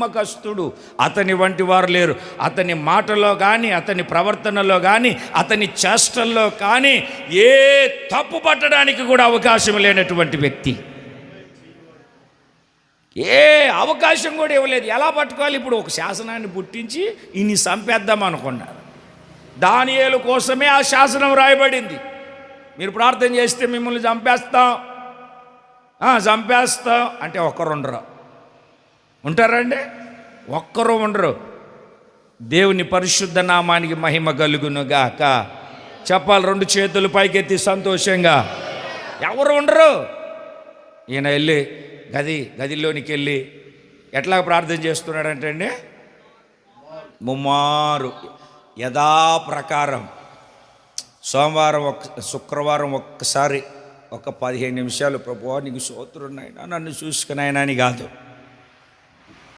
నమ్మకస్తుడు. అతని వంటి వారు లేరు. అతని మాటలో కానీ అతని ప్రవర్తనలో కానీ అతని చేష్టల్లో కానీ ఏ తప్పు పట్టడానికి కూడా అవకాశం లేనటువంటి వ్యక్తి. ఏ అవకాశం కూడా ఇవ్వలేదు. ఎలా పట్టుకోవాలి? ఇప్పుడు ఒక శాసనాన్ని పుట్టించి ఇన్ని చంపేద్దాం అనుకున్నారు. దానియేలు కోసమే ఆ శాసనం రాయబడింది. మీరు ప్రార్థన చేస్తే మిమ్మల్ని చంపేస్తాం. చంపేస్తాం. అంటే ఒక్కరు ఉంటారండి ఒక్కరు ఉండరు. దేవుని పరిశుద్ధ నామానికి మహిమ కలుగునుగాక. చెప్పాలి రెండు చేతులు పైకెత్తి సంతోషంగా. ఎవరు ఉండరు. ఈయన వెళ్ళి గది గదిలోనికి వెళ్ళి ఎట్లా ప్రార్థన చేస్తున్నాడంటే అండి? ముమ్మారు. యథాప్రకారం. సోమవారం ఒక్క శుక్రవారం ఒక్కసారి ఒక పదిహేను నిమిషాలు ప్రభు నీకు సోతురున్నాయినా నన్ను చూసుకున్నాయినా అని కాదు.